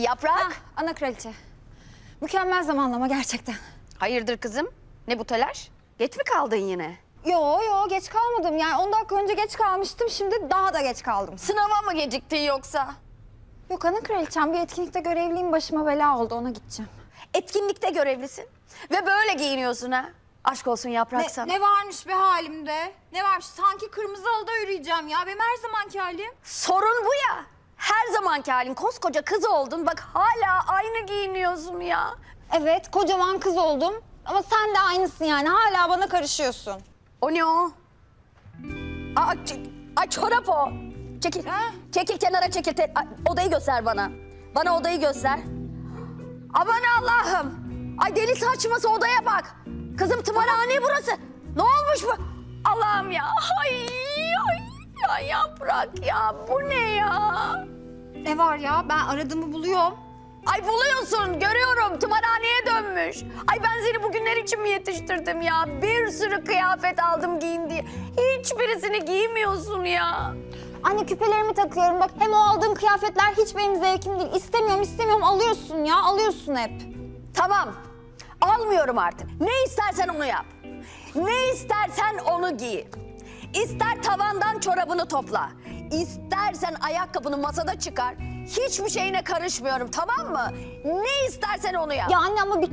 Yaprak. Ah, ana kraliçe. Mükemmel zamanlama gerçekten. Hayırdır kızım? Ne bu telaş? Geç mi kaldın yine? Yo yo geç kalmadım. Yani 10 dakika önce geç kalmıştım. Şimdi daha da geç kaldım. Sınava mı geciktin yoksa? Yok ana kraliçem bir etkinlikte görevliyim başıma bela oldu ona gideceğim. Etkinlikte görevlisin. Ve böyle giyiniyorsun ha. Aşk olsun yaprak Ne, sana. ne varmış be halimde? Ne varmış? Sanki kırmızı halıda yürüyeceğim ya. Benim her zamanki halim. Sorun bu ya. Her zamanki halin koskoca kız oldun. Bak hala aynı giyiniyorsun ya. Evet kocaman kız oldum. Ama sen de aynısın yani hala bana karışıyorsun. O ne o? Aa, ay çorap o. Çekil. Çekil kenara çekil. Te- ay, odayı göster bana. Bana odayı göster. Aman Allah'ım. Ay deli saçması odaya bak. Kızım tımarhane burası. Ne olmuş bu? Allah'ım ya. Ay, ay ya yaprak ya. Bu ne ya? Ne var ya? Ben aradığımı buluyorum. Ay buluyorsun görüyorum tımarhaneye dönmüş. Ay ben seni bugünler için mi yetiştirdim ya? Bir sürü kıyafet aldım giyin diye. Hiçbirisini giymiyorsun ya. Anne küpelerimi takıyorum bak hem o aldığın kıyafetler hiç benim zevkim değil. İstemiyorum istemiyorum alıyorsun ya alıyorsun hep. Tamam almıyorum artık. Ne istersen onu yap. Ne istersen onu giy. İster tavandan çorabını topla. İstersen ayakkabını masada çıkar. Hiçbir şeyine karışmıyorum tamam mı? Ne istersen onu yap. Ya anne ama bir...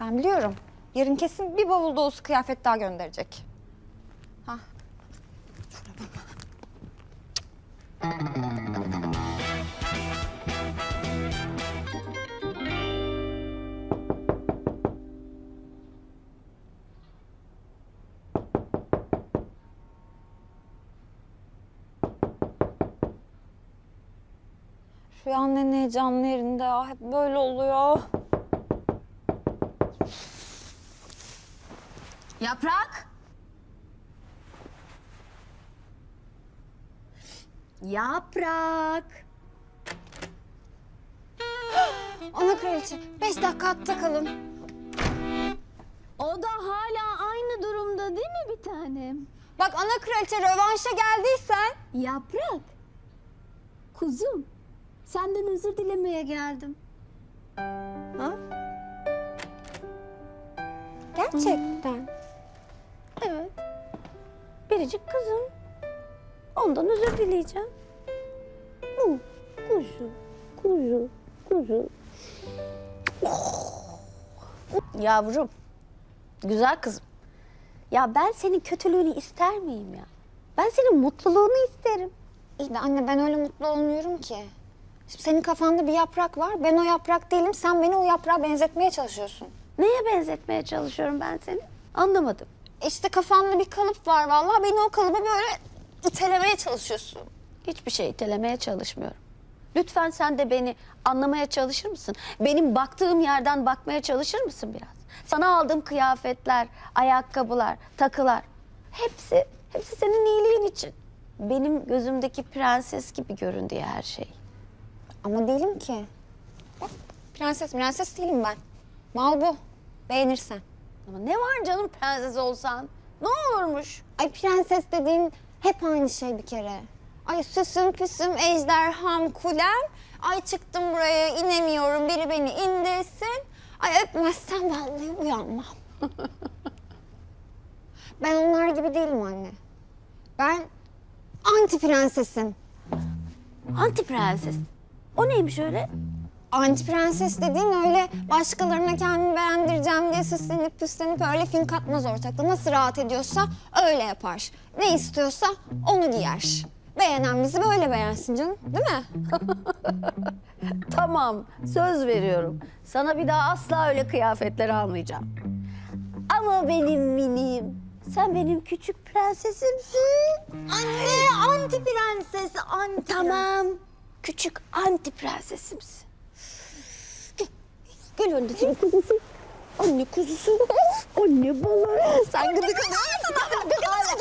Ben biliyorum. Yarın kesin bir bavul dolusu kıyafet daha gönderecek. Rüyanın en heyecanlı yerinde ya. Hep böyle oluyor. Yaprak. Yaprak. Ana kraliçe, beş dakika at takalım. O da hala aynı durumda değil mi bir tanem? Bak ana kraliçe rövanşa geldiysen... Yaprak. Kuzum. Senden özür dilemeye geldim. Ha? Gerçekten. Evet. Biricik kızım. Ondan özür dileyeceğim. Hı, Kuzu, kuzu, kuzu. Yavrum, güzel kızım. Ya ben senin kötülüğünü ister miyim ya? Ben senin mutluluğunu isterim. İyi de anne ben öyle mutlu olmuyorum ki. Şimdi senin kafanda bir yaprak var. Ben o yaprak değilim. Sen beni o yaprağa benzetmeye çalışıyorsun. Neye benzetmeye çalışıyorum ben seni? Anlamadım. İşte kafanda bir kalıp var vallahi. Beni o kalıba böyle itelemeye çalışıyorsun. Hiçbir şey itelemeye çalışmıyorum. Lütfen sen de beni anlamaya çalışır mısın? Benim baktığım yerden bakmaya çalışır mısın biraz? Sana aldığım kıyafetler, ayakkabılar, takılar hepsi hepsi senin iyiliğin için. Benim gözümdeki prenses gibi görün diye her şey. Ama değilim ki. Prenses, prenses değilim ben. Mal bu. Beğenirsen. Ama ne var canım prenses olsan? Ne olurmuş? Ay prenses dediğin hep aynı şey bir kere. Ay süsüm püsüm ejderham kulem. Ay çıktım buraya inemiyorum biri beni indirsin. Ay öpmezsen vallahi uyanmam. ben onlar gibi değilim anne. Ben anti prensesim. Anti prenses. O neymiş öyle? Anti prenses dediğin öyle başkalarına kendini beğendireceğim diye süslenip püslenip öyle fink atmaz ortakta. Nasıl rahat ediyorsa öyle yapar. Ne istiyorsa onu giyer. Beğenen bizi böyle beğensin canım değil mi? Tamam, söz veriyorum. Sana bir daha asla öyle kıyafetler almayacağım. Ama benim minim, sen benim küçük prensesimsin. Anne anti prenses anti. Tamam, küçük anti prensesimsin. Gel, gel anneciğim kuzusu. Anne kuzusu. Anne balı. Sen gıdık alıyorsun